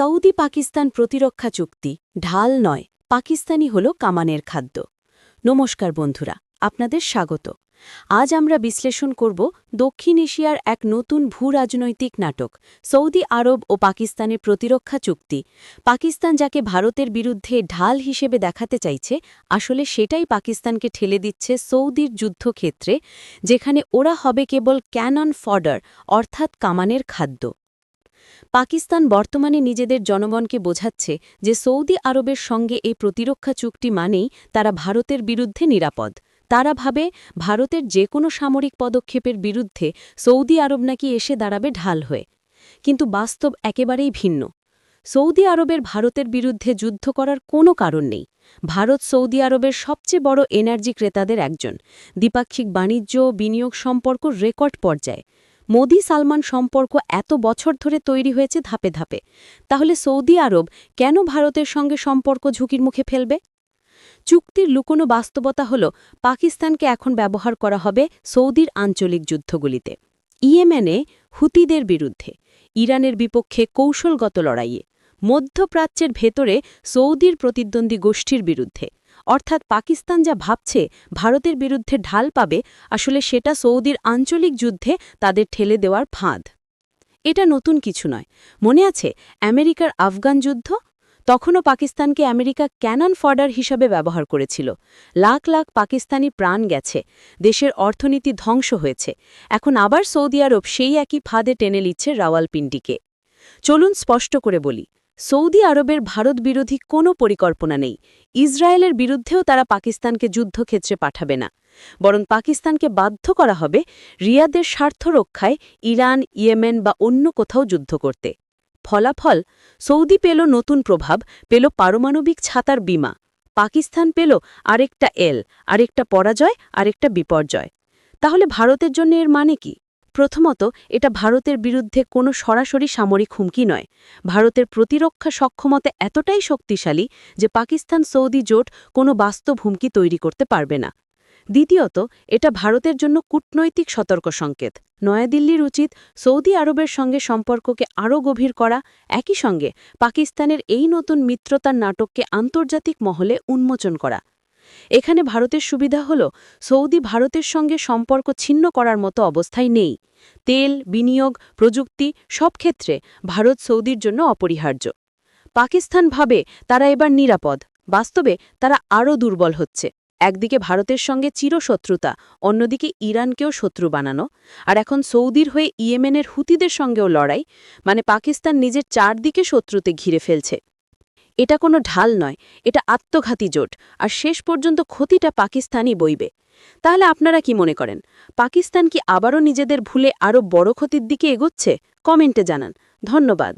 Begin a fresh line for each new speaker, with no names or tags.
Saudi Pakistan প্রতিরক্ষা চুক্তি, ঢাল নয়, পাকিস্তানি হল কামানের খাদ্য। নমস্কার বন্ধুরা, আপনাদের স্বাগত। আজ আমরা বিশ্লেষণ করব দক্ষিণ এশিয়ার এক নতুন ভূরাজনৈতিক নাটক, সৌদি আরব ও পাকিস্তানের প্রতিরক্ষা চুক্তি। পাকিস্তান যাকে ভারতের বিরুদ্ধে ঢাল হিসেবে দেখাতে চাইছে, আসলে সেটাই পাকিস্তানকে ঠেলে দিচ্ছে সৌদির যুদ্ধক্ষেত্রে, যেখানে ওরা হবে কেবল ক্যানন ফডার, অর্থাৎ কামানের খাদ্য। পাকিস্তান বর্তমানে নিজেদের জনগণকে বোঝাচ্ছে যে সৌদি আরবের সঙ্গে এই প্রতিরক্ষা চুক্তি মানেই তারা ভারতের বিরুদ্ধে নিরাপদ। তারা ভাবে, ভারতের যে কোনো সামরিক পদক্ষেপের বিরুদ্ধে সৌদি আরব নাকি এসে দাঁড়াবে ঢাল হয়ে। কিন্তু বাস্তব একেবারেই ভিন্ন। সৌদি আরবের ভারতের বিরুদ্ধে যুদ্ধ করার কোনো কারণ নেই। ভারত সৌদি আরবের সবচেয়ে বড় এনার্জি ক্রেতাদের একজন। দ্বিপাক্ষিক বাণিজ্য, বিনিয়োগ সম্পর্ক রেকর্ড পর্যায়ে। মোদি সালমান সম্পর্ক এত বছর ধরে তৈরি হয়েছে ধাপে ধাপে। তাহলে সৌদি আরব কেন ভারতের সঙ্গে সম্পর্ক ঝুঁকির মুখে ফেলবে? চুক্তির লুকোনো বাস্তবতা হল, পাকিস্তানকে এখন ব্যবহার করা হবে সৌদির আঞ্চলিক যুদ্ধগুলিতে। ইয়েমেনে হুতিদের বিরুদ্ধে, ইরানের বিপক্ষে কৌশলগত লড়াইয়ে, মধ্যপ্রাচ্যের ভেতরে সৌদির প্রতিদ্বন্দ্বী গোষ্ঠীর বিরুদ্ধে। অর্থাৎ পাকিস্তান যা ভাবছে ভারতের বিরুদ্ধে ঢাল পাবে, আসলে সেটা সৌদির আঞ্চলিক যুদ্ধে তাদের ঠেলে দেওয়ার ফাঁদ। এটা নতুন কিছু নয়। মনে আছে আমেরিকার আফগান যুদ্ধ? তখনও পাকিস্তানকে আমেরিকা ক্যানন ফডার হিসাবে ব্যবহার করেছিল। লাখ লাখ পাকিস্তানি প্রাণ গেছে। দেশের অর্থনীতি ধ্বংস হয়েছে। এখন আবার সৌদি আরব সেই একই ফাঁদে টেনে নিচ্ছে রাওয়ালপিন্ডিকে। চলুন স্পষ্ট করে বলি সৌদি আরবের ভারত বিরোধী কোনো পরিকল্পনা নেই। ইসরায়েলের বিরুদ্ধেও তারা পাকিস্তানকে যুদ্ধক্ষেত্রে পাঠাবে না। বরং পাকিস্তানকে বাধ্য করা হবে রিয়াদের স্বার্থ রক্ষায় ইরান, ইয়েমেন বা অন্য কোথাও যুদ্ধ করতে। ফলাফল, সৌদি পেল নতুন প্রভাব, পেল পারমাণবিক ছাতার বিমা। পাকিস্তান পেল আরেকটা এল, আরেকটা পরাজয়, আরেকটা বিপর্যয়। তাহলে ভারতের জন্য এর মানে কি? প্রথমত, এটা ভারতের বিরুদ্ধে কোনো সরাসরি সামরিক হুমকি নয়। ভারতের প্রতিরক্ষা সক্ষমতা এতটাই শক্তিশালী যে পাকিস্তান সৌদি জোট কোনো বাস্তব হুমকি তৈরি করতে পারবে না। দ্বিতীয়ত, এটা ভারতের জন্য কূটনৈতিক সতর্ক সংকেত। নয়াদিল্লির উচিত সৌদি আরবের সঙ্গে সম্পর্ককে আরও গভীর করা। একই সঙ্গে, পাকিস্তানের এই নতুন মিত্রতার নাটককে আন্তর্জাতিক মহলে উন্মোচন করা। এখানে ভারতের সুবিধা হল, সৌদি ভারতের সঙ্গে সম্পর্ক ছিন্ন করার মতো অবস্থায় নেই। তেল, বিনিয়োগ, প্রযুক্তি, সব ক্ষেত্রে ভারত সৌদির জন্য অপরিহার্য। পাকিস্তান ভাবে তারা এবার নিরাপদ, বাস্তবে তারা আরও দুর্বল হচ্ছে। একদিকে ভারতের সঙ্গে চিরশত্রুতা, অন্যদিকে ইরানকেও শত্রু বানানো, আর এখন সৌদির হয়ে ইয়েমেনের হুতিদের সঙ্গেও লড়াই মানে পাকিস্তান নিজের চারদিকে শত্রুতে ঘিরে ফেলছে। এটা কোনো ঢাল নয়, এটা আত্মঘাতী জোট। আর শেষ পর্যন্ত ক্ষতিটা পাকিস্তানই বইবে। তাহলে আপনারা কি মনে করেন? পাকিস্তান কি আবারও নিজেদের ভুলে আরও বড় ক্ষতির দিকে এগোচ্ছে? কমেন্টে জানান। ধন্যবাদ।